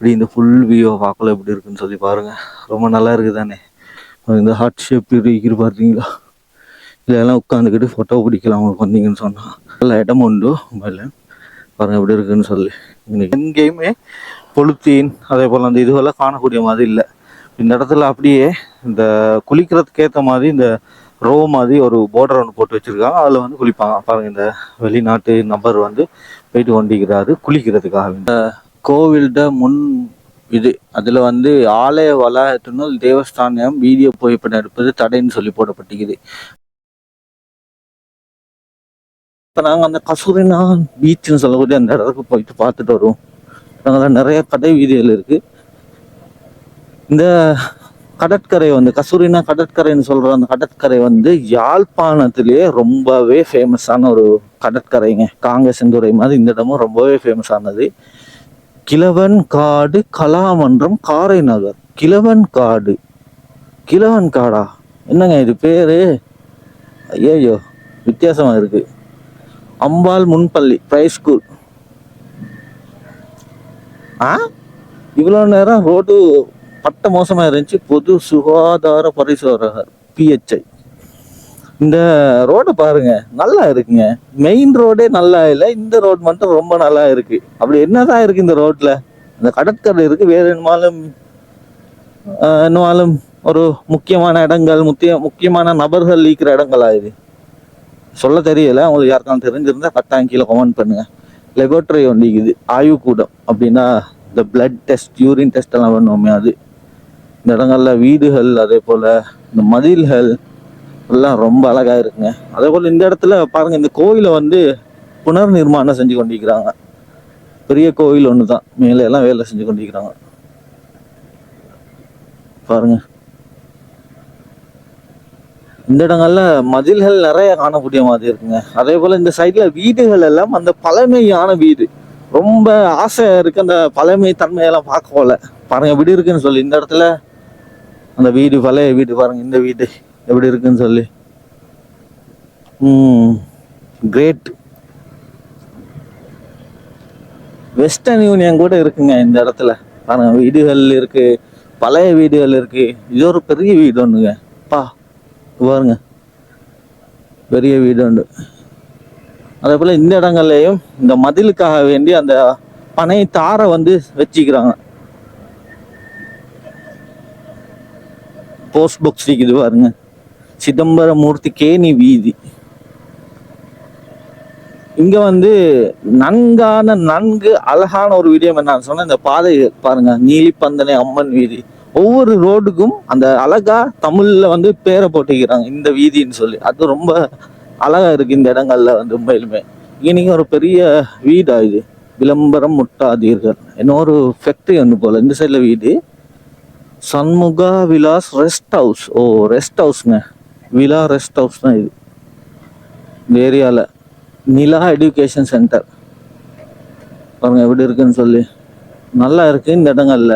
இப்படி இந்த ஃபுல் வியூவை பார்க்கல எப்படி இருக்குன்னு சொல்லி பாருங்கள் ரொம்ப நல்லா இருக்குது தானே. இந்த ஹார்ட் ஷேப் இருக்குது பார்த்தீங்களா இதெல்லாம் உட்காந்துக்கிட்டு ஃபோட்டோ பிடிக்கலாம் உங்களுக்கு வந்தீங்கன்னு சொன்னால் நல்லா இடம் உண்டு மொபைலில் பாருங்கள் எப்படி இருக்குன்னு சொல்லி. இன்னைக்கு எங்கேயுமே பொழுத்தீன் அதே போல் அந்த இதுவெல்லாம் காணக்கூடிய மாதிரி இல்லை. இந்த இடத்துல அப்படியே இந்த குளிக்கிறதுக்கு ஏற்ற மாதிரி இந்த ரோ மாதிரி ஒரு போர்டர் ஒன்று போட்டு வச்சுருக்காங்க. அதில் வந்து குளிப்பாங்க. பாருங்கள் இந்த வெளிநாட்டு நபர் வந்து போயிட்டு கொண்டிருக்கிறாரு குளிக்கிறதுக்காக. இந்த கோவில்ட முன் இது அதில் வந்து ஆலய வளாகத்தினுள் தேவஸ்தானம் வீடியோ புகைப்படம் எடுப்பது தடைன்னு சொல்லி போடப்பட்டிருக்குது. இப்போ நாங்கள் அந்த கசூரினா பீச்சுன்னு சொல்லக்கூடிய அந்த இடத்துக்கு போயிட்டு பார்த்துட்டு வருவோம். நாங்கள் நிறைய கடை வீதிகள் இருக்கு. இந்த கடற்கரை வந்து கசூரினா கடற்கரைன்னு சொல்ற அந்த கடற்கரை வந்து யாழ்ப்பாணத்திலேயே ரொம்பவே ஃபேமஸான ஒரு கடற்கரைங்க. காங்க செந்துறை மாதிரி இந்த இடமும் ரொம்பவே ஃபேமஸ் ஆனது. கிழவன் காடு கலாமன்றம் காரை நகர். கிழவன் காடு. கிழவன் காடா? என்னங்க இது பேரு? ஐயோ வித்தியாசமா இருக்கு. அம்பாள் முன்பள்ளி பிரைஸ் ஸ்கூல் ஆ? இவ்வளோ நேரம் ரோடு பட்ட மோசமாக இருந்துச்சு. பொது சுகாதார பரிசோதகர் பிஹெச்ஐ இந்த ரோடை பாருங்க நல்லா இருக்குங்க. மெயின் ரோடே நல்லா இல்லை இந்த ரோடு மட்டும் ரொம்ப நல்லா இருக்கு. அப்படி என்னதான் இருக்கு இந்த ரோட்ல இந்த கடற்கரை இருக்கு வேற என்னமாலும் என்னாலும் என்னமாலும் ஒரு முக்கியமான இடங்கள் முக்கிய முக்கியமான நபர்கள் இருக்கிற இடங்களா இது? சொல்ல தெரியல உங்களுக்கு யாருக்கான தெரிஞ்சிருந்தா கட்டாயம் கீழே கமெண்ட் பண்ணுங்க. லெபோரட்டரி ஒன்று இருக்குது ஆய்வுக்கூடம். அப்படின்னா இந்த பிளட் டெஸ்ட் யூரின் டெஸ்ட் எல்லாம் பண்ணுவோமே அது. இந்த இடங்கள்ல வீடுகள் அதே போல இந்த மதில்கள் எல்லாம் ரொம்ப அழகா இருக்குங்க. அதே போல இந்த இடத்துல பாருங்க இந்த கோயிலை வந்து புனர் நிர்மாணம் செஞ்சு கொண்டிருக்கிறாங்க. பெரிய கோயில் ஒன்று தான் மேலே எல்லாம் வேலை செஞ்சு கொண்டிருக்கிறாங்க. பாருங்க. இந்த இடங்கள்ல மதில்கள் நிறைய காணக்கூடிய மாதிரி இருக்குங்க. அதே போல இந்த சைட்ல வீடுகள் எல்லாம் அந்த பழமையான வீடு. ரொம்ப ஆசை இருக்கு அந்த பழமை தன்மையெல்லாம் பார்க்க போல. பாருங்க இப்படி இருக்குன்னு சொல்லி இந்த இடத்துல. அந்த வீடு பழைய வீடு பாருங்க இந்த வீடு. எப்படி இருக்குன்னு சொல்லி. ம் கிரேட் வெஸ்டர்ன் யூனியன் கூட இருக்குங்க இந்த இடத்துல. பாருங்க வீடுகள் இருக்கு பழைய வீடுகள் இருக்கு. இது ஒரு பெரிய வீடு ஒண்ணுங்க. பா பாருங்க. பெரிய வீடு உண்டு அதே போல இந்த இடங்கள்லயும் இந்த மதிலுக்காக வேண்டி அந்த பனை தாரை வந்து வச்சுக்கிறாங்க. போஸ்ட் பாக்ஸ் இருக்குது பாருங்க. சிதம்பரமூர்த்தி கேணி வீதி. இங்க வந்து நன்கான நன்கு அழகான ஒரு வீடியோ நான் சொன்னேன் இந்த பாதை பாருங்க நீலிப்பந்தனை அம்மன் வீதி. ஒவ்வொரு ரோடுக்கும் அந்த அழகா தமிழ்ல வந்து பேரை போட்டுக்கிறாங்க இந்த வீதின்னு சொல்லி. அது ரொம்ப அழகா இருக்கு இந்த இடங்கள்ல வந்து உண்மையிலுமே. இங்க நீங்க ஒரு பெரிய வீடா இது விளம்பரம் முட்டாதீர்கள். இன்னொரு ஃபேக்டரி ஒன்று போல இந்த சைடில் வீடு. சண்முகா விலாஸ் ரெஸ்ட் ஹவுஸ் ஓ ரெஸ்ட் ஹவுஸ்ங்க விலா ரெஸ்ட் ஹவுஸ் தான் இது. இந்த ஏரியாவில் நிலா எஜுகேஷன் சென்டர். பாருங்கள் எப்படி இருக்குன்னு சொல்லி. நல்லா இருக்குது இந்த இடங்கள்ல.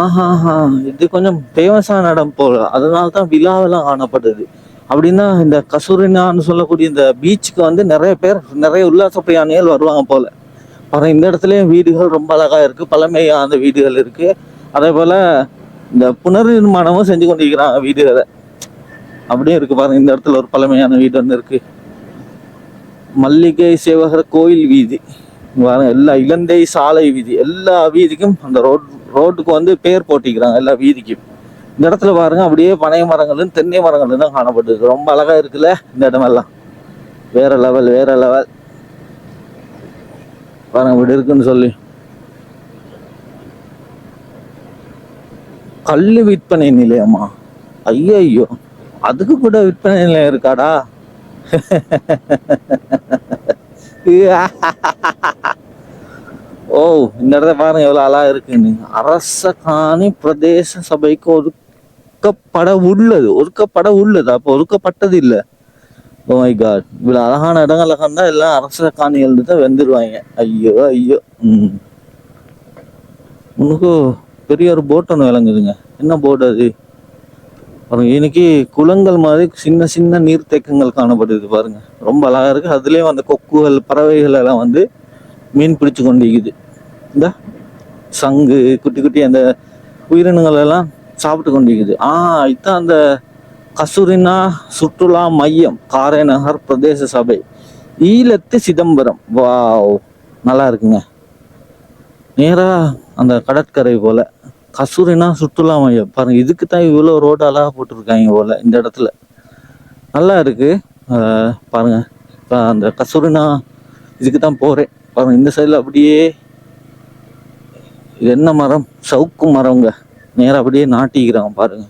ஆஹாஹா இது கொஞ்சம் ஃபேமஸான இடம் போல. அதனால தான் விழாவெல்லாம் காணப்படுது. அப்படின்னா இந்த கசூரினான்னு சொல்லக்கூடிய இந்த பீச்சுக்கு வந்து நிறைய பேர் நிறைய உல்லாச பிரயாணிகள் வருவாங்க போல. அப்புறம் இந்த இடத்துலையும் வீடுகள் ரொம்ப அழகாக இருக்குது பழமையான வீடுகள் இருக்குது அதே போல் இந்த புனர்நிர்மாணமும் செஞ்சு கொண்டிருக்கிறாங்க வீடுகளை. அப்படியே இருக்கு பாருங்க. இந்த இடத்துல ஒரு பழமையான வீடு ஒன்று இருக்கு. மல்லிகை சேவகர் கோயில் வீதி. பாருங்க எல்லா இலந்தை சாலை வீதி. எல்லா வீதிக்கும் அந்த ரோட் ரோட்டுக்கு வந்து பேர் போட்டிக்கிறாங்க எல்லா வீதிக்கும். இந்த இடத்துல பாருங்க அப்படியே பனை மரங்களும் தென்னை மரங்களும் தான் காணப்பட்டிருக்கு. ரொம்ப அழகா இருக்குல்ல இந்த இடமெல்லாம். வேற லெவல் வேற லெவல். பாருங்க இப்படி இருக்குன்னு சொல்லி. கல் விற்பனை நிலையமா? ஐயோ அதுக்கு கூட விற்பனை நிலையம் இருக்காடா? ஓ இந்த இடத்த பாருங்க எவ்வளோ அழகா இருக்குன்னு. அரச காணி பிரதேச சபைக்கு ஒதுக்கப்பட உள்ளது. ஒதுக்கப்பட உள்ளது. அப்போ ஒதுக்கப்பட்டது இல்லை. ஓ oh மை காட் இவ்வளோ அழகான இடங்கள் கண்டா எல்லாம் அரச காணிகள் தான் வெந்துருவாங்க. ஐயோ ஐயோ. ம். உனக்கு பெரிய ஒரு போட் ஒன்று விளங்குதுங்க. என்ன போட் அது? பாருங்க இன்னைக்கு குளங்கள் மாதிரி சின்ன சின்ன நீர்த்தேக்கங்கள் காணப்படுது பாருங்க. ரொம்ப அழகா இருக்கு. அதுலயும் அந்த கொக்குகள் பறவைகள் எல்லாம் வந்து மீன் பிடிச்சு கொண்டிருக்குது. இந்த சங்கு குட்டி குட்டி அந்த உயிரினங்கள் எல்லாம் சாப்பிட்டு கொண்டிருக்குது. ஆ இதுதான் அந்த கசூரினா சுற்றுலா மையம் காரைநகர் பிரதேச சபை. ஈழத்து சிதம்பரம். வாவ் நல்லா இருக்குங்க. நேரா அந்த கடற்கரை போல. கசூரினா சுற்றுலா மையம். பாருங்க இதுக்கு தான் இவ்வளோ ரோடு அழகா போட்டிருக்காங்க போல இந்த இடத்துல. நல்லா இருக்கு. பாருங்கள் பாருங்க. அந்த கசூரினா இதுக்கு தான் போகிறேன் பாருங்க இந்த சைடில் அப்படியே இது என்ன மரம்? சவுக்கு மரங்க நேராக அப்படியே நாட்டிக்கிறாங்க பாருங்க.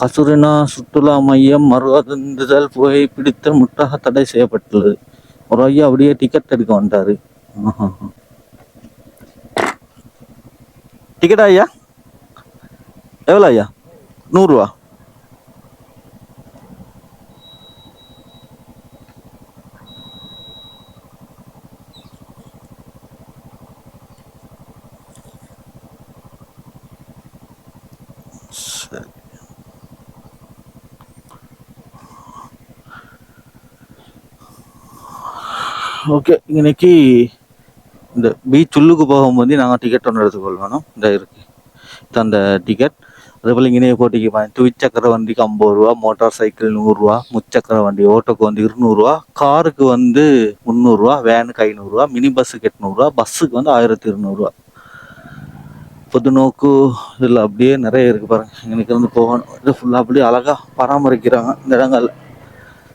கசூரினா சுற்றுலா மையம் மறுவதுந்துதல் புகை பிடித்த முற்றாக தடை செய்யப்பட்டுள்ளது. ஒரு ஐயா அப்படியே டிக்கெட் எடுக்க வந்துட்டாரு ஆஹா. டிக்கெட்டா ஐயா? எவ்வளோ ஐயா? நூறுரூவா ஓகே இன்னைக்கு இந்த பீச் உள்ளுக்கு போகும்போது நாங்கள் டிக்கெட் ஒன்று எடுத்துக்கொள்ளணும் இந்த இருக்கு. இது அந்த டிக்கெட் அதேபோல் போல் இங்கேயே போட்டிக்கு துவிச்சக்கர வண்டிக்கு ஐம்பது ரூபா மோட்டார் சைக்கிள் நூறுரூவா முச்சக்கர வண்டி ஓட்டோக்கு வந்து இருநூறுவா காருக்கு வந்து முந்நூறுரூவா வேனுக்கு ஐநூறுரூவா மினி பஸ்ஸுக்கு எட்நூறுரூவா பஸ்ஸுக்கு வந்து ஆயிரத்தி இருநூறுவா பொதுநோக்கு இதில் அப்படியே நிறைய இருக்குது பாருங்கள் எனக்கு வந்து போகணும் இது ஃபுல்லாக அப்படியே அழகாக பராமரிக்கிறாங்க இந்த இடங்கள்ல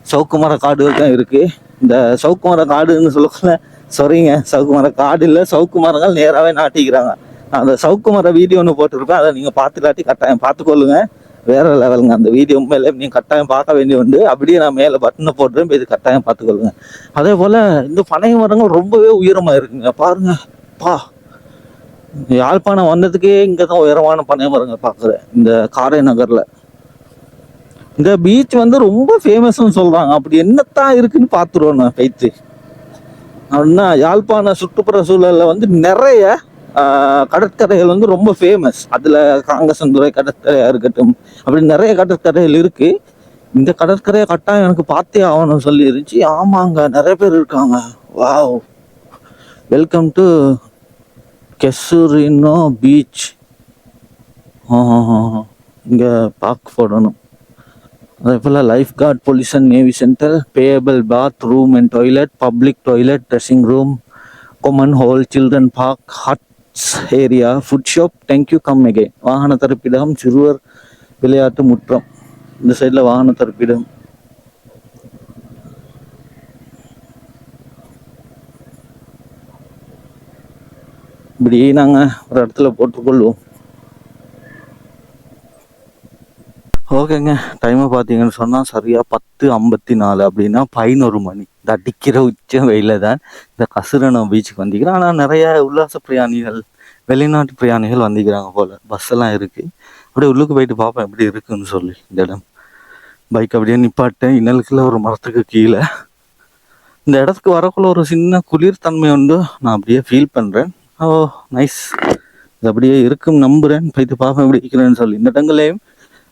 சவுக்கு மர காடுகள் தான் இருக்குது இந்த சவுக்கு மர காடுன்னு சொல்லக்குள்ள சரிங்க சவுக்கு மர காடு இல்லை சவுக்கு மரங்கள் நேராகவே நாட்டிக்கிறாங்க அந்த சவுக்குமர வீடியோ ஒன்று போட்டிருப்பேன். அதை நீங்கள் பார்த்துலாட்டி கட்டாயம் பார்த்துக்கொள்ளுங்க. வேற லெவலுங்க அந்த வீடியோ மேலே நீங்கள் கட்டாயம் பார்க்க வேண்டிய உண்டு. அப்படியே நான் மேலே பட்டனை போடுறேன் இது கட்டாயம் பார்த்துக்கொள்ளுங்க. அதே போல் இந்த பனை மரங்கள் ரொம்பவே உயரமாக இருக்குங்க. பாருங்க. பா. யாழ்ப்பாணம் வந்ததுக்கே இங்கே தான் உயரமான பனை மரங்கள் பார்க்குறேன். இந்த காரை நகரில். இந்த பீச் வந்து ரொம்ப ஃபேமஸ்ன்னு சொல்கிறாங்க அப்படி என்னத்தான் இருக்குன்னு பார்த்துருவோம் நான். பைத்து அப்படின்னா யாழ்ப்பாண சுற்றுப்புற சூழலில் வந்து நிறைய கடற்கரைகள் வந்து ரொம்ப ஃபேமஸ் அதில் காங்கசந்துறை கடற்கரையாக இருக்கட்டும் அப்படி நிறைய கடற்கரைகள் இருக்குது இந்த கடற்கரையை கட்டாயம் எனக்கு பார்த்தே ஆகணும்னு சொல்லி இருந்துச்சு. ஆமாங்க நிறைய பேர் இருக்காங்க. Wow welcome to Casuarina beach இங்கே பார்க் போடணும். அதே போல் lifeguard pollution navy center payable bathroom and toilet public toilet dressing room common hall children park huts area food shop thank you come again வாகன தரப்பிடம் சிறுவர் விளையாட்டு முற்றம். இந்த சைடில் வாகன தரப்பிடம் இப்படி நாங்கள் ஒரு இடத்துல போட்டுக்கொள்வோம். ஓகேங்க. டைமை பார்த்தீங்கன்னு சொன்னால் சரியாக பத்து ஐம்பத்தி நாலு அப்படின்னா பதினோரு மணி. இந்த அடிக்கிற உச்ச வெயில தான் இந்த கசுரணம் பீச்சுக்கு வந்திக்கிறேன் ஆனால் நிறைய உல்லாச பிரயாணிகள் வெளிநாட்டு பிரயாணிகள் வந்திக்கிறாங்க போல். பஸ் எல்லாம் இருக்குது அப்படியே உள்ளுக்கு போயிட்டு பார்ப்பேன் எப்படி இருக்குன்னு சொல்லி இந்த இடம். பைக் அப்படியே நிப்பாட்டேன். இன்னலுக்குள்ள ஒரு மரத்துக்கு கீழே. இந்த இடத்துக்கு வரக்குள்ள ஒரு சின்ன குளிர் தன்மை உண்டு. நான் அப்படியே ஃபீல் பண்ணுறேன் ஓ நைஸ் இது அப்படியே இருக்கும் நம்புகிறேன் போயிட்டு பார்ப்பேன் எப்படி இருக்கிறேன்னு சொல்லி. இந்த இடங்களையும்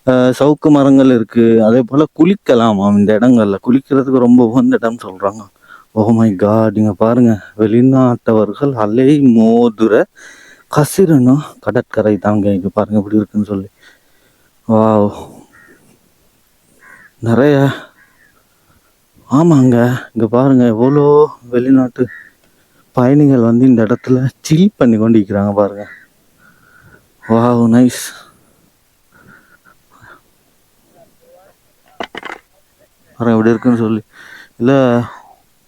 சவுக்கு மரங்கள் இருக்குது அதே போல் குளிக்கலாமாம் இந்த இடங்கள்ல? குளிக்கிறதுக்கு ரொம்ப உகந்த இடம் சொல்கிறாங்க ஓ oh மை காட் இங்க பாருங்கள் வெளிநாட்டவர்கள் அலை மோதுர கசிரனோ கடற்கரை தாங்க இங்கே பாருங்கள் இப்படி இருக்குன்னு சொல்லி. வாவ் நிறைய. ஆமாங்க இங்கே பாருங்க எவ்வளோ வெளிநாட்டு பயணிகள் வந்து இந்த இடத்துல சில் பண்ணி கொண்டு இருக்கிறாங்க பாருங்கள் வாவ் நைஸ் பாருங்க இப்படி இருக்குன்னு சொல்லி இல்லை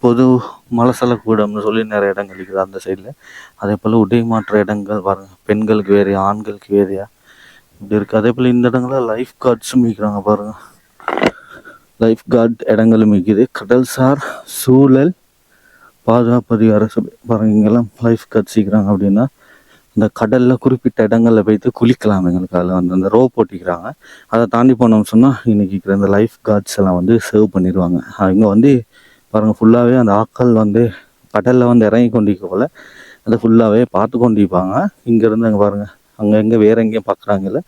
பொது மலசல கூடம்னு சொல்லி நிறைய இடங்கள் இருக்குது அந்த சைடில் அதே போல் உடை மாற்ற இடங்கள் பாருங்கள் பெண்களுக்கு வேறையா ஆண்களுக்கு வேறையா இப்படி இருக்குது அதே போல் இந்த இடங்களில் லைஃப் கார்ட்ஸும் விற்கிறாங்க பாருங்கள் லைஃப் கார்டு இடங்களும் விற்கிது கடல்சார் சூழல் பாதுகாப்பு அதிகார சபை பாருங்கள் இங்கெல்லாம் லைஃப் கார்ட் சீக்கிறாங்க அப்படின்னா இந்த கடல்ல குறிப்பிட்ட இடங்களில் போயிட்டு குளிக்கலாம் எங்களுக்கு அதில் வந்து அந்த ரோ போட்டிக்கிறாங்க அதை தாண்டி போனோம்னு சொன்னால் இன்னைக்கு இருக்கிற இந்த லைஃப் கார்ட்ஸ் எல்லாம் வந்து சேவ் பண்ணிடுவாங்க அவங்க வந்து பாருங்க ஃபுல்லாகவே அந்த ஆட்கள் வந்து கடல்ல வந்து இறங்கி கொண்டிருக்க போல அதை ஃபுல்லாகவே பார்த்து கொண்டிருப்பாங்க. இங்கேருந்து அங்கே பாருங்கள் பாருங்க அங்க வேறு வேற எங்கேயும் பார்க்குறாங்கல்ல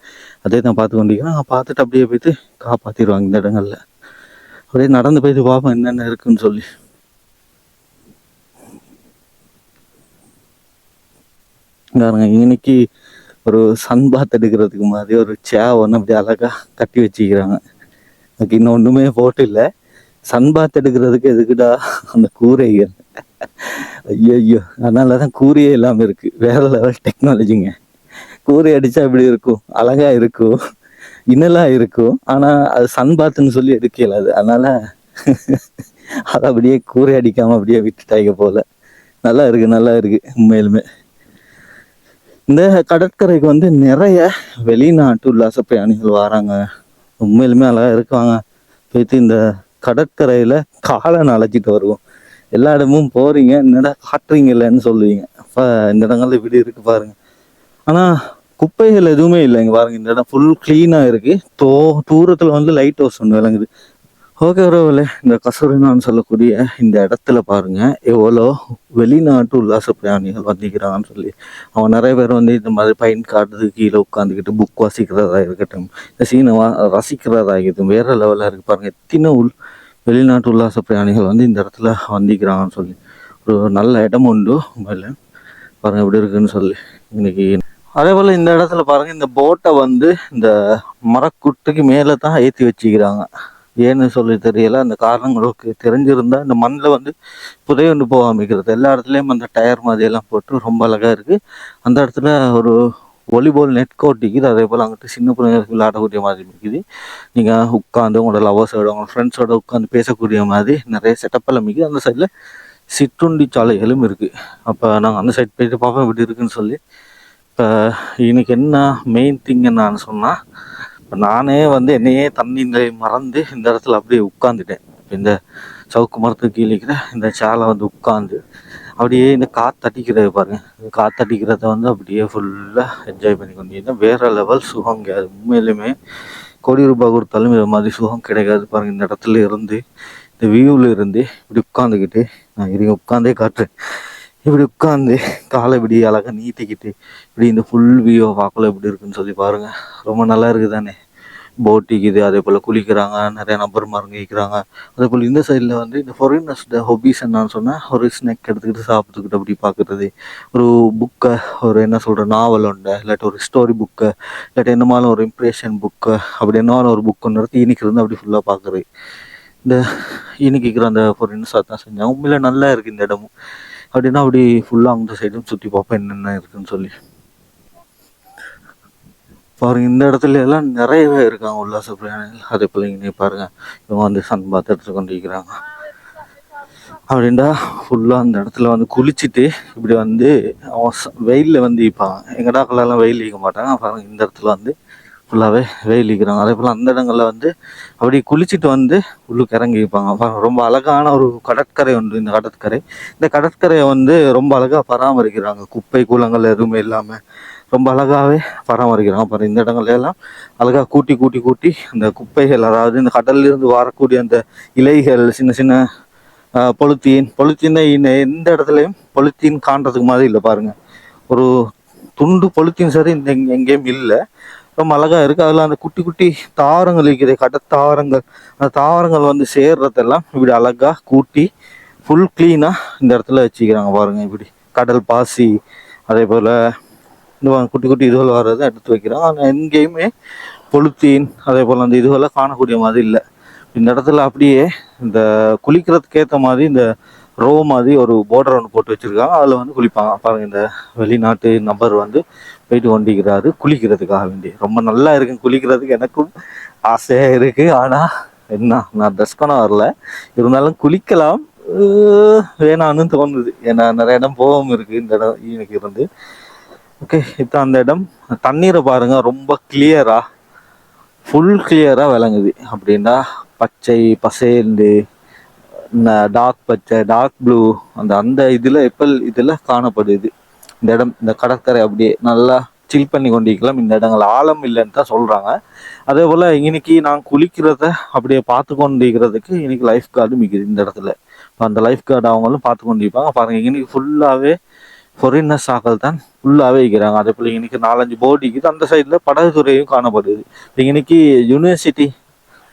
அதே தான் பார்த்து கொண்டிருக்கிறோம் பார்த்துட்டு அப்படியே போயிட்டு காப்பாற்றிடுவாங்க இந்த இடங்களில். அப்படியே நடந்து போயிட்டு பார்ப்போம் என்னென்ன இருக்குன்னு சொல்லி. பாருங்க இன்னைக்கு ஒரு சன் பாத் எடுக்கிறதுக்கு மாதிரி ஒரு சே ஒன்று அப்படி அழகா கட்டி வச்சுக்கிறாங்க. எனக்கு இன்னும் ஒன்றுமே போட்டு இல்லை. சன் பாத் எடுக்கிறதுக்கு எதுக்குடா அந்த கூரைகள்? ஐயோ ஐயோ அதனால தான் கூரையே இல்லாமல் இருக்கு. வேற லெவல் டெக்னாலஜிங்க கூரை அடிச்சா இப்படி இருக்கும். அழகா இருக்கும். இன்னலா இருக்கும். ஆனா அது சன் பாத்துன்னு சொல்லி எடுக்கல அது. அதனால அதை அப்படியே கூரை அடிக்காம அப்படியே விட்டுட்டாங்க போல. நல்லா இருக்கு நல்லா இருக்கு உண்மையிலுமே. இந்த கடற்கரைக்கு வந்து நிறைய வெளிநாட்டு உல்லாச பயணிகள் வராங்க உண்மையிலுமே அழகாக இருக்காங்க. போயிட்டு இந்த கடற்கரையில் காலை அழைச்சிட்டு வருவோம். எல்லா இடமும் போகிறீங்க என்னடா காட்டுறீங்கல்லன்னு சொல்லுவீங்க. இப்போ இந்த இடங்கள்ல இப்படி இருக்கு பாருங்க. ஆனால் குப்பைகள் எதுவுமே இல்லை இங்கே பாருங்க. இந்த இடம் ஃபுல் க்ளீனாக இருக்குது தோ தூரத்தில் வந்து லைட் ஹவுஸ் ஒன்று விளங்குது. ஓகே உறவுல இந்த கசூரினான்னு சொல்லக்கூடிய இந்த இடத்துல பாருங்க எவ்வளோ வெளிநாட்டு உல்லாச பிரயாணிகள் வந்திக்கிறாங்கன்னு சொல்லி. அவன் நிறைய பேர் வந்து இந்த மாதிரி பயன் காட்டுறது கீழே உட்காந்துக்கிட்டு புக் வாசிக்கிறதா இருக்கட்டும் இந்த சீனை வா ரசிக்கிறதா இருக்கட்டும் வேற லெவலில் இருக்கு பாருங்க. எத்தனை உள் வெளிநாட்டு உல்லாச பிரயாணிகள் வந்து இந்த இடத்துல வந்திக்கிறாங்கன்னு சொல்லி. ஒரு நல்ல இடம் உண்டு உண்மையில. பாருங்க எப்படி இருக்குன்னு சொல்லி. இன்னைக்கு அதே போல் இந்த இடத்துல பாருங்க இந்த போட்டை வந்து இந்த மரக்குட்டுக்கு மேலே தான் ஏற்றி வச்சுக்கிறாங்க ஏன்னு சொல்லி தெரியல. அந்த காரணங்களுக்கு தெரிஞ்சிருந்தா இந்த மண்ணில் வந்து புதையொண்டு போக அமைக்கிறது எல்லா இடத்துலையும் அந்த டயர் மாதிரி எல்லாம் போட்டு ரொம்ப அழகா இருக்கு. அந்த இடத்துல ஒரு வாலிபால் நெட் கோட் இருக்குது அதே போல் அங்கிட்டு சின்ன பிள்ளைங்களுக்கு விளையாடக்கூடிய மாதிரி இருக்குது நீங்கள் உட்காந்து உங்களோட லவர்ஸோட உங்களோட ஃப்ரெண்ட்ஸோட உட்காந்து பேசக்கூடிய மாதிரி நிறைய செட்டப் எல்லாம் இருக்குது அந்த சைடில் சிற்றுண்டி சாலைகளும் இருக்குது அப்போ நாங்கள் அந்த சைட் போயிட்டு பார்ப்போம். இப்படி இருக்குன்னு சொல்லி. இப்போ இன்னைக்கு என்ன மெயின் திங் என்னன்னு சொன்னால் நானே வந்து என்னையே தண்ணி மறந்து இந்த இடத்துல அப்படியே உட்காந்துட்டேன் இந்த சவுக்கு மரத்துக்கு கீழே இருக்கிற இந்த சாலை வந்து உட்காந்து அப்படியே இந்த காத்தடிக்கிறது பாருங்க. காத்தடிக்கிறத வந்து அப்படியே ஃபுல்லாக என்ஜாய் பண்ணி கொண்டிருந்தேன். வேற லெவல் சுகங்க அது உண்மையிலுமே கோடி ரூபாய் கொடுத்தாலும் இது மாதிரி சுகம் கிடைக்காது. பாருங்க இந்த இடத்துல இருந்து இந்த வியூவில் இருந்து இப்படி உட்காந்துக்கிட்டு நான் இறங்கி உட்காந்தே காட்டுறேன். இப்படி உட்காந்து காலை இப்படி அழகாக நீட்டிக்கிட்டு இப்படி இந்த ஃபுல் வியூவை பார்க்கல எப்படி இருக்குன்னு சொல்லி பாருங்க. ரொம்ப நல்லா இருக்குது தானே போட்டிக்குது அதே போல் குளிக்கிறாங்க நிறைய நபர் மறங்கிக்கிறாங்க அதே போல் இந்த சைடில் வந்து இந்த ஃபாரினர்ஸ்ட ஹொபீஸ் என்னன்னு சொன்னால் ஒரு ஸ்நாக் எடுத்துக்கிட்டு சாப்பிட்டுக்கிட்டு அப்படி பார்க்குறது. ஒரு புக்கை ஒரு என்ன சொல்கிற நாவல் உண்டு இல்லாட்டி ஒரு ஸ்டோரி புக்கை இல்லாட்டி என்னமாலும் ஒரு இம்ப்ரெஷன் புக்கை அப்படி என்னமாலும் ஒரு புக்கு நிறுத்தி இன்னைக்கு அப்படி ஃபுல்லாக பார்க்குறது. இந்த இன்னைக்கு அந்த ஃபாரினர்ஸாக தான் செஞ்சாங்க. உண்மையில நல்லா இருக்குது இந்த இடமும். அப்படின்னா அப்படி ஃபுல்லாக அந்த சைடும் சுற்றி பார்ப்பேன் என்னென்ன இருக்குன்னு சொல்லி. பாருங்க இந்த இடத்துல எல்லாம் நிறையவே இருக்காங்க உல்லாச பிரயாணிகள். அதே போல் இங்கே பாருங்க. இவங்க வந்து சன் பாத் எடுத்து கொண்டு இருக்கிறாங்க அப்படின்டா ஃபுல்லாக அந்த இடத்துல வந்து குளிச்சுட்டு இப்படி வந்து அவன் வெயிலில் வந்து இப்பாங்க எங்கள் எல்லாம் வெயில் ஈக்க மாட்டாங்க. பாருங்க இந்த இடத்துல வந்து ஃபுல்லாகவே வெயில் இருக்கிறாங்க அதே போல் அந்த இடங்களில் வந்து அப்படி குளிச்சுட்டு வந்து உள்ளுக்கு இறங்கி வைப்பாங்க ரொம்ப அழகான ஒரு கடற்கரை உண்டு இந்த கடற்கரை. இந்த கடற்கரையை வந்து ரொம்ப அழகாக பராமரிக்கிறாங்க. குப்பை கூலங்கள் எதுவுமே இல்லாமல் ரொம்ப அழகாகவே பராமரிக்கிறாங்க. அப்புறம் இந்த இடங்கள்லாம் அழகாக கூட்டி கூட்டி கூட்டி அந்த குப்பைகள் அதாவது இந்த கடல்லிருந்து வரக்கூடிய அந்த இலைகள் சின்ன சின்ன பொலித்தீன் பொலித்தீன் எந்த இடத்துலையும் பொலித்தீன் காண்றதுக்கு மாதிரி இல்லை. பாருங்கள் ஒரு துண்டு பொலித்தீன் சரி இந்த எங்கேயும் இல்லை. ரொம்ப அழகாக இருக்குது அதில் அந்த குட்டி குட்டி தாவரங்கள் இருக்குது. கடத்தாவரங்கள் அந்த தாவரங்கள் வந்து சேர்றதெல்லாம் இப்படி அழகாக கூட்டி ஃபுல் க்ளீனாக இந்த இடத்துல வச்சுக்கிறாங்க பாருங்கள் இப்படி கடல் பாசி அதே போல் இந்த குட்டி குட்டி இதுகள் வர்றதை எடுத்து வைக்கிறாங்க. ஆனால் எங்கேயுமே பொலித்தீன் அதே போல் அந்த இதுவெல்லாம் காணக்கூடிய மாதிரி இல்லை. இந்த இடத்துல அப்படியே இந்த குளிக்கிறதுக்கு ஏற்ற மாதிரி இந்த ரோ மாதிரி ஒரு போர்டர் ஒன்று போட்டு வச்சிருக்காங்க. அதில் வந்து குளிப்பாங்க. பாருங்கள் இந்த வெளிநாட்டு நபர் வந்து போயிட்டு ஒண்டிக்கிறாரு குளிக்கிறதுக்காக வேண்டி. ரொம்ப நல்லா இருக்கு குளிக்கிறதுக்கு. எனக்கும் ஆசையாக இருக்கு. ஆனால் என்ன நான் ட்ரெஸ் பண்ண வரல. இருந்தாலும் குளிக்கலாம். வேணான்னு தோணுது. ஏன்னா நிறைய இடம் போகவும் இருக்கு இந்த இடம் எனக்கு இருந்து. ஓகே இப்போ அந்த இடம் தண்ணீரை பாருங்க. ரொம்ப கிளியரா ஃபுல் கிளியரா விளங்குது. அப்படின்னா பச்சை பசேல்ண்டு டார்க் பச்சை டார்க் ப்ளூ அந்த அந்த இதில் எப்பல் இதில் காணப்படுது. இந்த இடம் இந்த கடற்கரை அப்படியே நல்லா சில் பண்ணி கொண்டிருக்கலாம். இந்த இடங்கள் ஆழம் இல்லைன்னு தான் சொல்கிறாங்க அதே போல் இன்னைக்கு நான் குளிக்கிறத அப்படியே பார்த்து கொண்டிருக்கிறதுக்கு இன்னைக்கு லைஃப் கார்டு மிக்குது இந்த இடத்துல. இப்போ அந்த லைஃப் கார்டு அவங்களும் பார்த்து கொண்டிருப்பாங்க. பாருங்க இன்னைக்கு ஃபுல்லாகவே ஃபொரினர்ஸ் ஆக்கள் தான் ஃபுல்லாகவே இருக்கிறாங்க. அதே போல் இன்னைக்கு நாலஞ்சு போர்டு இருக்குது. அந்த சைடில் படகுத்துறையும் காணப்படுது. இன்னைக்கு யூனிவர்சிட்டி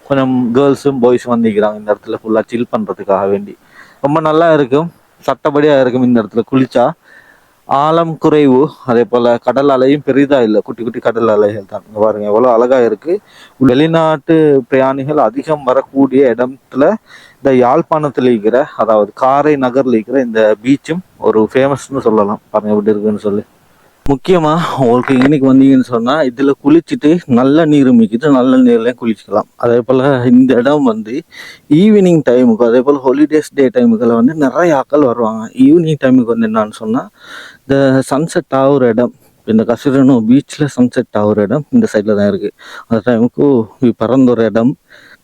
கொஞ்சம் கேர்ள்ஸும் பாய்ஸும் வந்துக்கிறாங்க இந்த இடத்துல ஃபுல்லாக சில் பண்ணுறதுக்காக வேண்டி. ரொம்ப நல்லா இருக்கும். சட்டப்படியாக இருக்கும் இந்த இடத்துல குளிச்சா. ஆழம் குறைவு அதே போல் கடல் அலையும் பெரிதா இல்லை. குட்டி குட்டி கடல் அலைகள் தான். இங்கே பாருங்கள் எவ்வளோ அழகாக இருக்குது வெளிநாட்டு பிரயாணிகள் அதிகம் வரக்கூடிய இடத்துல இந்த யாழ்ப்பாணத்தில் இருக்கிற அதாவது காரை நகரில் இருக்கிற இந்த பீச்சும் ஒரு ஃபேமஸ்னு சொல்லலாம். பாருங்கள் எப்படி இருக்குன்னு சொல்லி. முக்கியமாக உங்களுக்கு இன்னைக்கு வந்தீங்கன்னு சொன்னால் இதில் குளிச்சுட்டு நல்ல நீர் மிக்கிட்டு நல்ல நீர்லயும் குளிச்சுக்கலாம். அதே போல் இந்த இடம் வந்து ஈவினிங் டைமுக்கு அதே போல் ஹாலிடேஸ் டே டைமுக்கெல்லாம் வந்து நிறைய ஆட்கள் வருவாங்க. ஈவினிங் டைமுக்கு வந்து என்னான்னு சொன்னால் இந்த சன்செட் ஆகுற இடம் இந்த கசிரனோ பீச்சில் சன்செட் ஆகுற இடம் இந்த சைடில் தான் இருக்குது அந்த டைமுக்கு பறந்துற இடம்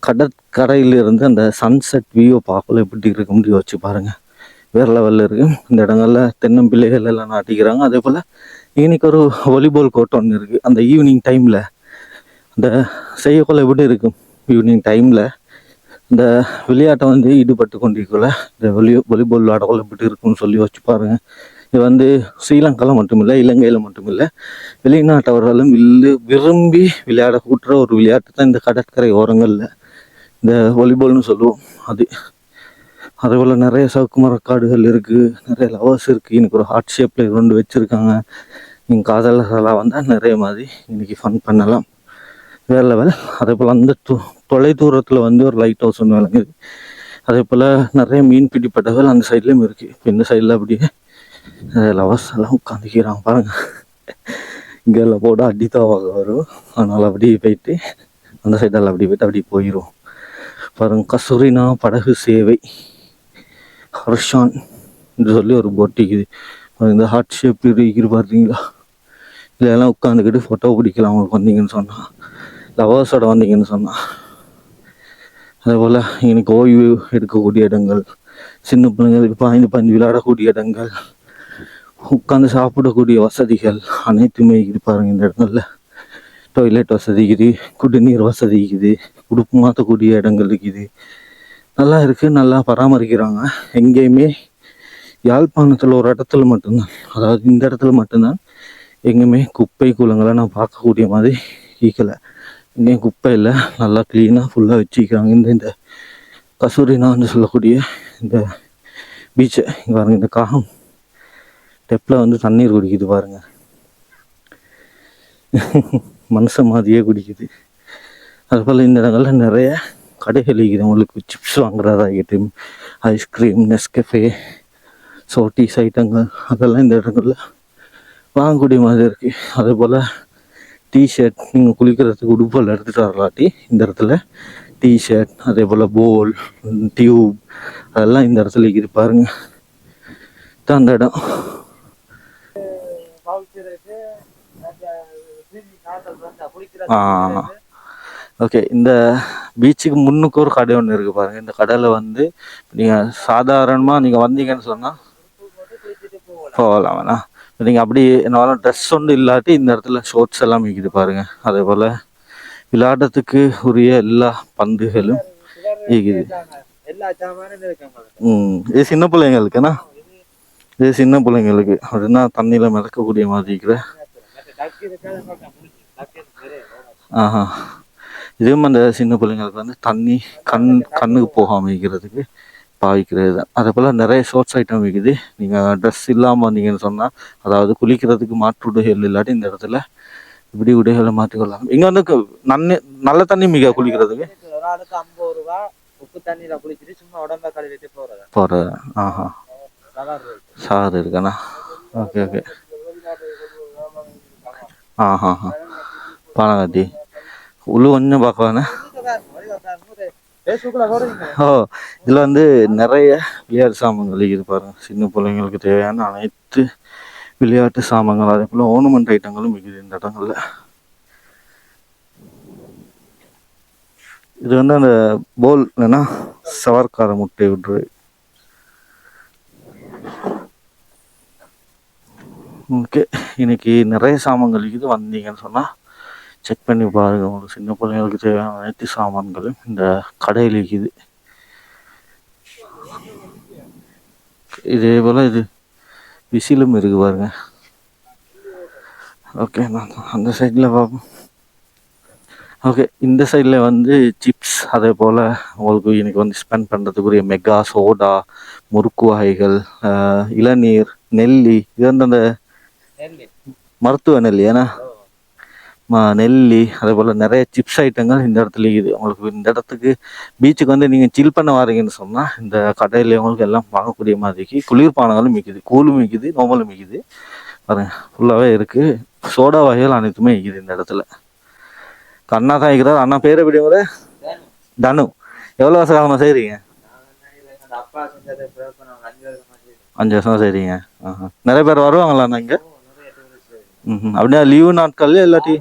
கடற்கரையிலிருந்து அந்த சன்செட் வியூ பார்க்கல எப்படி இருக்க முடியும் வச்சு பாருங்கள் வேறு லெவலில் இருக்குது இந்த இடங்கள்ல தென்னம்பிள்ளைகள் எல்லாம் நாட்டிக்கிறாங்க. அதே போல் இன்னைக்கு ஒரு வாலிபால் கோர்ட் ஒன்று இருக்குது அந்த ஈவினிங் டைமில் அந்த செய்யக்குள்ள எப்படி இருக்கும்? ஈவினிங் டைமில் இந்த விளையாட்டை வந்து ஈடுபட்டு கொண்டிருக்கல இந்த வெளி வாலிபால் விளையாடக்குள்ள எப்படி இருக்கும்னு சொல்லி வச்சு பாருங்கள் இது வந்து ஸ்ரீலங்காவில் மட்டுமில்லை இலங்கையில் மட்டுமில்லை வெளிநாட்டவர்களும் இல்லை விரும்பி விளையாட கூட்டுற ஒரு விளையாட்டு தான் இந்த கடற்கரை ஓரங்களில் இந்த வாலிபால்னு சொல்லுவோம். அது அதே போல் நிறைய சவுக்குமர காடுகள் இருக்குது நிறைய லவர்ஸ் இருக்குது இன்னைக்கு ஒரு ஹார்ட் ஷேப்பில் ரெண்டு வச்சுருக்காங்க. நீங்கள் காதலர்களாக வந்தால் நிறைய மாதிரி இன்றைக்கி ஃபன் பண்ணலாம். வேறு லெவல் அதே போல் அந்த தொ தொலை தூரத்தில் வந்து ஒரு லைட் ஹவுஸ் ஒன்று விளங்குது. அதே போல் நிறைய மீன் பிடிப்பட்டவர்கள் அந்த சைட்லேயும் இருக்குது இப்போ இந்த சைடில் அப்படியே லவர்ஸ் எல்லாம் உட்காந்துக்கிறாங்க பாருங்கள் இங்கே எல்லாம் போட அடித்தாவாக வரும். அதனால் அப்படியே போயிட்டு அந்த சைடெல்லாம் அப்படி போயிட்டு அப்படியே போயிடும் பாருங்க கசூரினா படகு சேவை. ஹர்ஷான் என்று சொல்லி ஒரு போட்டிக்குது இந்த ஹார்ட் ஷேப் இருக்குது பார்த்தீங்களா இதெல்லாம் உட்காந்துக்கிட்டு ஃபோட்டோ பிடிக்கலாம் அவங்களுக்கு வந்தீங்கன்னு சொன்னால் லவர்ஸோட வந்தீங்கன்னு சொன்னால் அதே போல் எனக்கு ஓய்வு எடுக்கக்கூடிய இடங்கள் சின்ன பிள்ளைங்களுக்கு பாய்ந்து பாய்ந்து விளையாடக்கூடிய இடங்கள் உட்காந்து சாப்பிடக்கூடிய வசதிகள் அனைத்துமே இது பாருங்க இந்த இடங்கள்ல. டாய்லெட் வசதி இருக்குது குடிநீர் வசதி இருக்குது உடுப்பு மாற்றக்கூடிய இடங்கள் இருக்குது. நல்லா இருக்குது நல்லா பராமரிக்கிறாங்க. எங்கேயுமே யாழ்ப்பாணத்தில் ஒரு இடத்துல மட்டும்தான். அதாவது இந்த இடத்துல மட்டும்தான் எங்கேயுமே குப்பை குளங்களை நான் பார்க்கக்கூடிய மாதிரி ஈக்கலை இங்கேயும் குப்பை இல்லை நல்லா க்ளீனாக ஃபுல்லாக வச்சுக்கிறாங்க இந்த இந்த கசூரினான்னு சொல்லக்கூடிய இந்த பீச்சை இங்கே பாருங்க இந்த காகம். டெப்பில் வந்து தண்ணீர் குடிக்குது பாருங்க. மனுஷ மாதிரியே குடிக்குது. அதுபோல் இந்த இடங்கள்ல நிறைய கடைகள் இருக்கிறவங்களுக்கு சிப்ஸ் வாங்குறதாகட்டும் ஐஸ்கிரீம் நெஸ்கஃபே சோட்டீஸ் ஐட்டங்கள் அதெல்லாம் இந்த இடங்களில் வாங்கக்கூடிய மாதிரி இருக்குது அதே போல் டிஷர்ட் நீங்கள் குளிக்கிறதுக்கு உடுப்பில் எடுத்துகிட்டு வரலாட்டி இந்த இடத்துல டிஷர்ட் அதே போல் போல் டியூப் அதெல்லாம் இந்த இடத்துல இருக்குது பாருங்கள் தான் அந்த இடம் ஆ ஓகே இந்த பீச்சுக்கு முன்னுக்கு ஒரு கடை ஒன்று இருக்குது பாருங்கள் இந்த கடையில் வந்து நீங்கள் சாதாரணமாக நீங்கள் வந்தீங்கன்னு சொன்னால் போகலாம் வேணா. நீங்கள் அப்படி என்ன ட்ரெஸ் ஒன்று இல்லாட்டி இந்த இடத்துல ஷோர்ட்ஸ் எல்லாம் விற்கிது பாருங்கள் அதே போல் விளையாட்டத்துக்கு உரிய எல்லா பந்துகளும் இருக்குது ம் இது சின்ன பிள்ளைங்களுக்குண்ணா இது சின்ன பிள்ளைங்களுக்கு. அப்படின்னா தண்ணியில் மிதக்கக்கூடிய மாதிரி இருக்கிற. ஆஹா. இதுவும் அந்த சின்ன பிள்ளைங்களுக்கு வந்து தண்ணி கண் கண்ணுக்கு போகாமல் இருக்கிறதுக்கு பாவிக்கிறது. தான் அதே போல் நிறைய ஷோர்ட்ஸ் ஐட்டம் விற்குது நீங்கள் ட்ரெஸ் இல்லாமல் வந்தீங்கன்னு சொன்னால் அதாவது குளிக்கிறதுக்கு மாற்று உடைகள் இல்லாட்டி இந்த இடத்துல இப்படி உடைகளை மாற்றிக்கொள்ளலாம். இங்கே வந்து நன்னி நல்ல தண்ணி மிக குளிக்கிறதுக்கு. உப்பு தண்ணியில குளிச்சுட்டு சும்மா உடம்ப கழுவிட்டு போறது. போகிறது ஆஹா. சார் இருக்காண்ணா ஓகே ஓகே. ஆஹா ஹா பானகட்டி உள்ள கொஞ்சம் பார்க்கலாண்ணே ஓ இதில் வந்து நிறைய விளையாட்டு சாமான்கள் இருப்பாரு சின்ன பிள்ளைங்களுக்கு தேவையான அனைத்து விளையாட்டு சாமான்கள் அதே போல் ஓர்னமெண்ட் ஐட்டங்களும் இருக்குது இந்த இடங்களில். இது வந்து அந்த போல் என்னன்னா சவர்க்கார முட்டை விடுறது ஓகே இன்னைக்கு நிறைய சாமான்கள் இருக்குது. வந்தீங்கன்னு சொன்னால் செக் பண்ணி பாருங்க. உங்களுக்கு சின்ன பிள்ளைங்களுக்கு தேவையான அனைத்து சாமான்களும் இந்த கடையில் இருக்குது. இதே போல் இது விசிலும் இருக்கு பாருங்க. ஓகே நான் அந்த சைடில் பார்ப்போம் ஓகே இந்த சைடில் வந்து சிப்ஸ் அதே போல் உங்களுக்கு இன்னைக்கு வந்து ஸ்பெண்ட் பண்ணுறதுக்குரிய மெகா சோடா முறுக்கு வகைகள் இளநீர் நெல்லி இது வந்து அந்த மருத்துவ நெல்லி ஏன்னா? நெல்லி அதே போல் நிறைய சிப்ஸ் ஐட்டங்கள் இந்த இடத்துல இருக்குது. உங்களுக்கு இந்த இடத்துக்கு பீச்சுக்கு வந்து நீங்கள் சில் பண்ண வாரீங்கன்னு சொன்னால் இந்த கடையில் உங்களுக்கு எல்லாம் வாங்கக்கூடிய மாதிரிக்கு குளிர்பானங்களும் மிக்குது கூலும் மிக்குது நோமலும் மிக்குது பாருங்க ஃபுல்லாகவே இருக்குது சோடா வகைகள் அனைத்துமே இருக்குது இந்த இடத்துல. அண்ணா தான் இருக்கிறார். அண்ணா பேர் கூட தேனு. எவ்வளோ வருஷம் செய்கிறீங்க அஞ்சு வருஷமா செய்கிறீங்க ஆஹா. நிறைய பேர் வருவாங்களா அண்ணா இங்கே. ம் அப்படின்னா லீவு நாட்கள் இல்லாட்டி?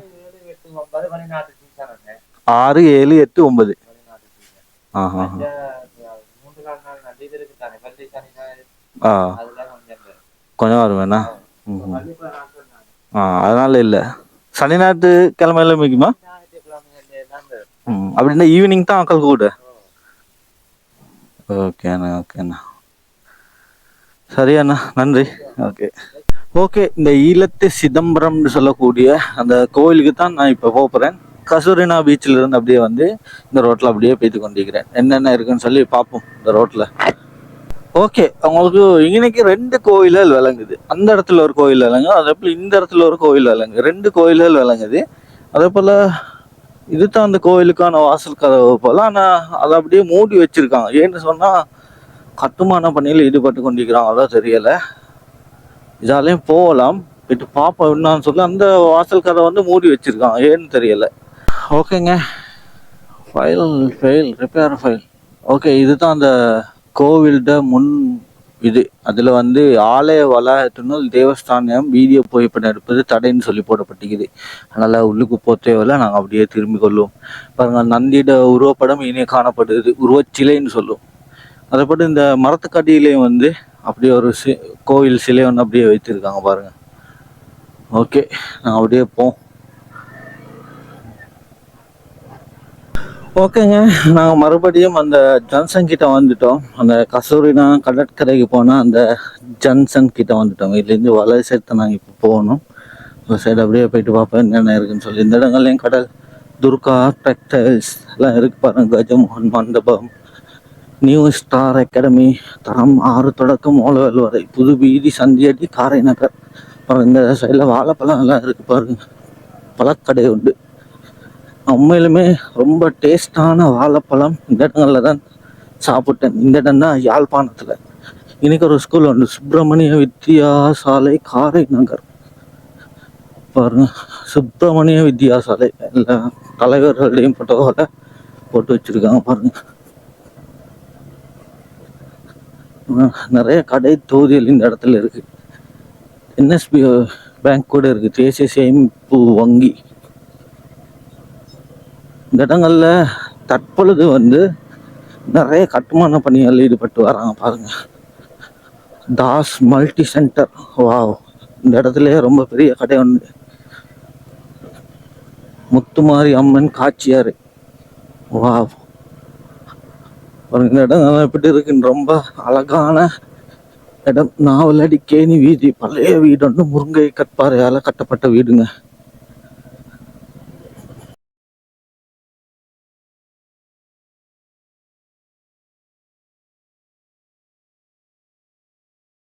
ஆறு, ஏழு, எட்டு, ஒன்பது. வெளிநாட்டு ஆறு ஏழு எட்டு ஒன்பது ஆ. கொஞ்சம் பேர். கொஞ்சம் வருவேண்ணா ஆ அதனால இல்லை. சனி ஞாயிற்று கிழமையில மிக்குமா ம் அப்படின்னா ஈவினிங் தான் அக்கள் கூட. ஓகேண்ணா ஓகேண்ணா. சரியாண்ணா நன்றி. ஓகே. ஓகே இந்த ஈழத்து சிதம்பரம்னு சொல்லக்கூடிய அந்த கோயிலுக்கு தான் நான் இப்போ போகிறேன் கசூரினா பீச்சில் இருந்து அப்படியே வந்து இந்த ரோட்டில் அப்படியே போய்த்து கொண்டிருக்கிறேன். என்னென்ன இருக்குன்னு சொல்லி பார்ப்போம் இந்த ரோட்டில் ஓகே அவங்களுக்கு இன்னைக்கு ரெண்டு கோயில்கள் விளங்குது. அந்த இடத்துல ஒரு கோயில் விளங்கு அதே போல் இந்த இடத்துல ஒரு கோயில் விளங்கு ரெண்டு கோயில்கள் விளங்குது. அதே போல் இது தான் அந்த கோயிலுக்கான வாசல் கதவு போல். ஆனால் அதை அப்படியே மூடி வச்சுருக்காங்க. ஏன்னு சொன்னால் கட்டுமான பணியில் ஈடுபட்டு கொண்டிருக்கிறாங்களோ தெரியலை. இதாலையும் போகலாம். விட்டு பாப்பா என்னன்னு சொல்லி அந்த வாசல் கதை வந்து மூடி வச்சுருக்கான். ஏன்னு தெரியல. ஓகேங்க. File file repair file okay இதுதான் அந்த கோவில்ட முன் இது. அதில் வந்து ஆலய வளாகத்தினுள் தேவஸ்தானம் வீடியோ புகைப்படம் எடுப்பது தடைன்னு சொல்லி போடப்பட்டிருக்குது. அதனால் உள்ளுக்கு போக தேவையில்லை. நாங்கள் அப்படியே திரும்பி கொள்வோம். பாருங்கள் நந்தியோட உருவப்படம் இனி காணப்படுது. உருவச்சிலைன்னு சொல்லும் அதைப்பட்டு இந்த மரத்துக்கடியிலையும் வந்து அப்படியே ஒரு சி கோவில் சிலை ஒன்று அப்படியே வைத்திருக்காங்க பாருங்க. ஓகே நான் அப்படியே போம் ஓகேங்க நாங்கள் மறுபடியும் அந்த ஜன்சன் கிட்ட வந்துட்டோம். அந்த கசூரினா கடற்கரைக்கு போனால் அந்த ஜன்சன் கிட்ட வந்துட்டோம். இதுலேருந்து வலது சைடு தான் நாங்கள் இப்போ போகணும். ஒரு சைடு அப்படியே போயிட்டு பார்ப்போம் என்னென்ன இருக்குன்னு சொல்லி. இந்த இடங்கள்லையும் கடல் துர்கா டெக்டைல்ஸ் எல்லாம் இருக்கு பாருங்க. கஜமோகன் மண்டபம். நியூ ஸ்டார் அகாடமி தரம் ஆறு தொடக்கம் ஓலவேல் வரை புது வீதி சந்தியடி காரை நகர். அப்புறம் இந்த சைடில் வாழைப்பழம் எல்லாம் இருக்கு பாருங்க. பழக்கடை உண்டு. உண்மையிலுமே ரொம்ப டேஸ்டான வாழைப்பழம் இந்த இடங்களில் தான் சாப்பிட்டேன். இந்த இடம் தான் யாழ்ப்பாணத்தில். இன்னைக்கு ஒரு ஸ்கூல் உண்டு. சுப்பிரமணிய வித்யாசாலை காரை நகர். பாருங்க சுப்பிரமணிய வித்யாசாலை. எல்லா தலைவர்களையும் போட்டோவில் போட்டு வச்சிருக்காங்க பாருங்கள் ஆஹ் நிறைய கடை தொகுதிகள் இந்த இடத்துல இருக்குது என்எஸ்பி பேங்க் கூட இருக்குது தேசிய சேமிப்பு வங்கி. இந்த இடங்களில் தற்பொழுது வந்து நிறைய கட்டுமான பணிகள் ஈடுபட்டு வராங்க பாருங்க. Das multi center. வாவ். இந்த இடத்துல ரொம்ப பெரிய கடை ஒன்று முத்துமாரி அம்மன் காட்சியார் வாவ். பாருங்க இந்த இடம் எப்படி இருக்குன்னு ரொம்ப அழகான இடம். நாவலடி கேணி வீதி. பழைய வீடு ஒன்று முருங்கை கற்பாறையால் கட்டப்பட்ட வீடுங்க.